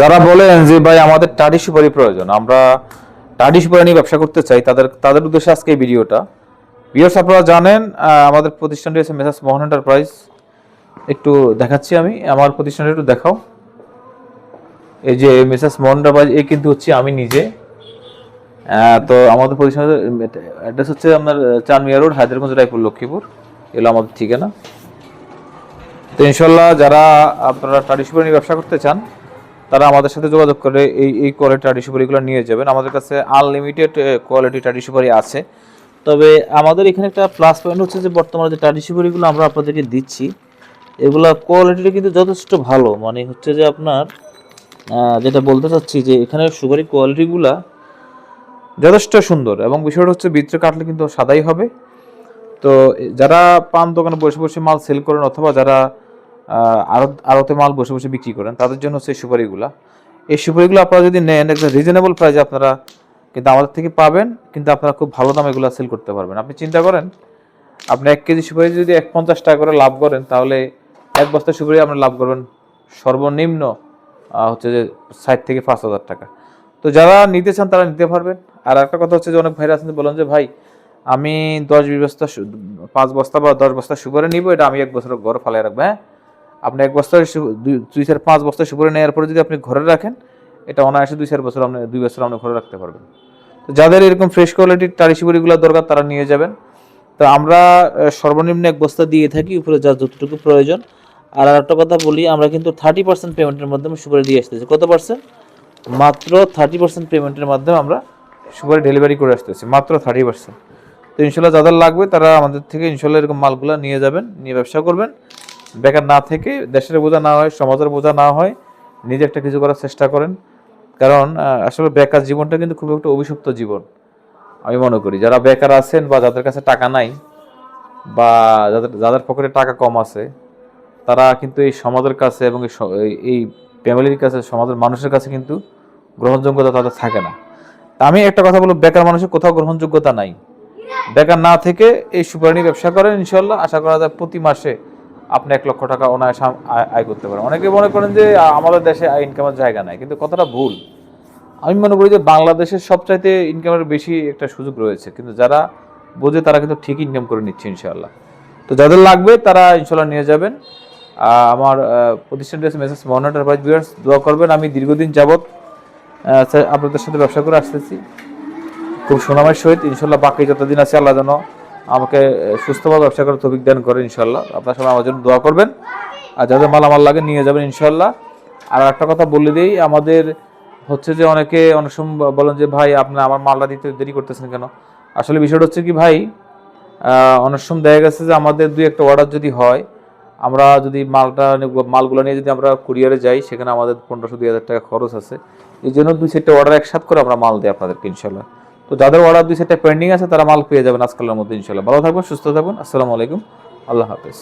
যারা বলেন যে, ভাই, আমাদের টাডি সুপারি প্রয়োজন, আমরা টাডি সুপারি নিয়ে ব্যবসা করতে চাই, তাদের তাদের উদ্দেশ্যে আজকে এই ভিডিওটা। ভিউয়ার্স, আপনারা জানেন আমাদের প্রতিষ্ঠানটি হচ্ছে মেসাস মোহন এন্টারপ্রাইজ। একটু দেখাচ্ছি আমি, আমার প্রতিষ্ঠানটা একটু দেখাও। এই যে মেসাস মোহন এন্টারপ্রাইজ এ কিন্তু হচ্ছে আমি নিজে। তো আমাদের প্রতিষ্ঠানের অ্যাড্রেস হচ্ছে আপনার চানমিয়া রোড, হায়দ্রাবাদ, রায়পুর, লক্ষ্মীপুর। এগুলো আমাদের ঠিকানা। তো ইনশাল্লাহ যারা আপনারা ট্রাডিশনাল নিয়ে ব্যবসা করতে চান তারা আমাদের সাথে যোগাযোগ করে এই এই কোয়ালিটি ট্রাডিশনালগুলো নিয়ে যাবেন। আমাদের কাছে আনলিমিটেড কোয়ালিটি ট্রাডিশনাল আছে। তবে আমাদের এখানে একটা প্লাস পয়েন্ট হচ্ছে যে, বর্তমানে যে ট্রাডিশনালগুলো আমরা আপনাদেরকে দিচ্ছি, এগুলা কোয়ালিটিটা কিন্তু যথেষ্ট ভালো। মানে হচ্ছে যে আপনার যেটা বলতে চাচ্ছি যে এখানে সুগারি কোয়ালিটিগুলা যথেষ্ট সুন্দর এবং বিষয়টা হচ্ছে ভিতরে কাটলে কিন্তু সাদাই হবে। তো, যারা পান দোকানে বসে বসে মাল সেল করেন অথবা যারা আড়ত আড়তে মাল বসে বসে বিক্রি করেন, তাদের জন্য এই সুপারিগুলা। এই সুপারিগুলো আপনারা যদি নেন, একটা রিজনেবল প্রাইসে আপনারা কিন্তু আমাদের থেকে পাবেন, কিন্তু আপনারা খুব ভালো দামে এগুলো সেল করতে পারবেন। আপনি চিন্তা করেন, আপনি এক কেজি সুপারি যদি এক পঞ্চাশ টাকা করে লাভ করেন, তাহলে এক বস্তা সুপারি আপনি লাভ করবেন সর্বনিম্ন হচ্ছে যে ষাট থেকে পাঁচ হাজার টাকা। তো যারা নিতে চান তারা নিতে পারবেন। আর একটা কথা হচ্ছে যে অনেক ভাইরা আছেন বলেন যে, ভাই, আমি দশ বিশ বস্তা পাঁচ বস্তা বা দশ বস্তা সুপারি নিব, এটা আমি এক বছর ঘরে ফালাই রাখব। হ্যাঁ? আপনি এক বস্তা দুই চার, পাঁচ বস্তা সুপারি নেওয়ার পরে যদি আপনি ঘরে রাখেন, এটা অনায়াসে দুই চার বছর আপনি, দুই বছর আপনি ঘরে রাখতে পারবেন। তো যাদের এরকম ফ্রেশ কোয়ালিটির টারি সুপারিগুলো দরকার, তারা নিয়ে যাবেন। তো আমরা সর্বনিম্ন এক বস্তা দিয়ে থাকি, উপরে যা যতটুকু প্রয়োজন। আর একটা কথা বলি, আমরা কিন্তু থার্টি পার্সেন্ট পেমেন্টের মাধ্যমে সুপারি দিয়ে আসতেছি। কত পার্সেন্ট মাত্র থার্টি পার্সেন্ট পেমেন্টের মাধ্যমে আমরা সুপারি ডেলিভারি করে আসতেছি। মাত্র থার্টি পার্সেন্ট তো ইনশাল্লাহ যাদের লাগবে, তারা আমাদের থেকে ইনশাল্লাহ এরকম মালগুলো নিয়ে যাবেন, নিয়ে ব্যবসা করবেন। বেকার না থেকে দেশের বোঝা না হয়, সমাজের বোঝা না হয়, নিজে একটা কিছু করার চেষ্টা করেন। কারণ আসলে বেকার জীবনটা কিন্তু খুব একটা অভিশপ্ত জীবন, আমি মনে করি। যারা বেকার আছেন বা যাদের কাছে টাকা নাই বা যাদের যাদের পকেটে টাকা কম আছে, তারা কিন্তু এই সমাজের কাছে এবং এই ফ্যামিলির কাছে, সমাজের মানুষের কাছে কিন্তু গ্রহণযোগ্যতা তাদের থাকে না। আমি একটা কথা বলব, বেকার মানুষের কোথাও গ্রহণযোগ্যতা নাই। বেকার না থেকে এই সুপারি ব্যবসা করেন ইনশাল্লাহ আশা করা যায় প্রতি মাসে আপনি এক লক্ষ টাকা অনায়াসে আয়- করতে পারেন। অনেকে মনে করেন যে আমাদের দেশে ইনকামের জায়গা নাই কিন্তু কথাটা ভুল। আমি মনে করি যে বাংলাদেশের সবচাইতে ইনকামের বেশি একটা সুযোগ রয়েছে কিন্তু যারা বোঝে তারা কিন্তু ঠিক ইনকাম করে নিচ্ছে ইনশাল্লাহ তো যাদের লাগবে তারা ইনশাল্লাহ নিয়ে যাবেন। আমার আহ, প্রতিষ্ঠানটি মেসেজ মনিটর ভাইস ভিউয়ার্স দোয়া করবেন আমি দীর্ঘদিন যাবৎ আপনাদের সাথে ব্যবসা করে আসতেছি। খুব সুনামের সহিত ইনশাল্লাহ বাকি যতদিন আছে আল্লাহ যেন আমাকে সুস্থভাবে ব্যবসা করার তৌফিক দান করে ইনশাল্লাহ আপনার সবাই আমার জন্য দোয়া করবেন। আর যাদের মালামাল লাগে নিয়ে যাবেন ইনশাল্লাহ আর একটা কথা বলে দিই, আমাদের হচ্ছে যে অনেকে অনেক সময় বলেন যে, ভাই, আপনি আমার মালটা দিতে দেরি করতেছেন কেন? আসলে বিষয়টা হচ্ছে কি, ভাই অনেক সময় দেখা গেছে যে আমাদের দুই একটা অর্ডার যদি হয়, আমরা যদি মালটা মালগুলো নিয়ে যদি আমরা কুরিয়ারে যাই, সেখানে আমাদের পনেরোশো, দুই হাজার টাকা খরচ আছে। এই জন্য দুই সেটটা অর্ডার একসাথ করে আমরা মাল দিই আপনাদেরকে ইনশাল্লাহ তো যাদের অর্ডার দুই সেটা পেন্ডিং আছে, তারা মাল পেয়ে যাবেন আজকালের মধ্যে ইনশাল্লাহ ভালো থাকবেন, সুস্থ থাকবেন। আসসালামু আলাইকুম। আল্লাহ হাফেজ।